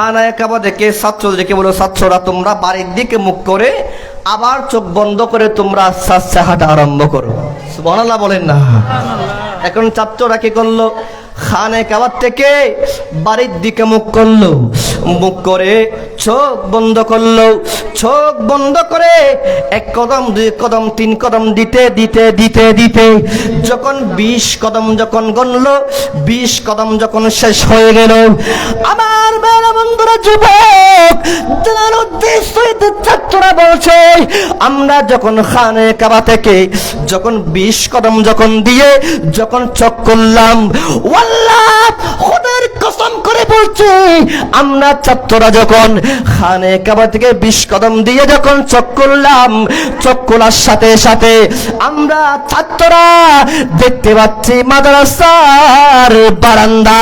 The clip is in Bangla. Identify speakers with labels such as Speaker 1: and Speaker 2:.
Speaker 1: খানায় কাবা দেখে ছাত্রদেরকে বলো ছাত্ররা তোমরা বাড়ির দিকে মুখ করে আবার চোখ বন্ধ করে তোমরা আস্তে হাঁটা আরম্ভ করো। সুবহানাল্লাহ বলেন না। এখন ছাত্ররা কি করল? খানে কাবার থেকে বাড়ির দিকে মুখ করল। মুখ করে চোখ বন্ধ করল। চোখ বন্ধ করে এক কদম দুই কদম তিন কদম দিতে দিতে দিতে দিতে যখন বিশ কদম যখন গণলো বিশ কদম যখন শেষ হয়ে গেল আমার বেড়া যুবক ছাত্ররা বলছে, আমরা যখন খানে কাবা থেকে, যখন বিশ কদম যখন দিয়ে, যখন চক করলাম ওয়াল্লাহ, খোদার কসম করে বলছি, আমরা ছাত্ররা যখন খানে কাবা থেকে বিশ কদম দিয়ে যখন চক করলাম চক করার সাথে সাথে আমরা ছাত্ররা দেখতে পাচ্ছি মাদ্রাসার বারান্দা।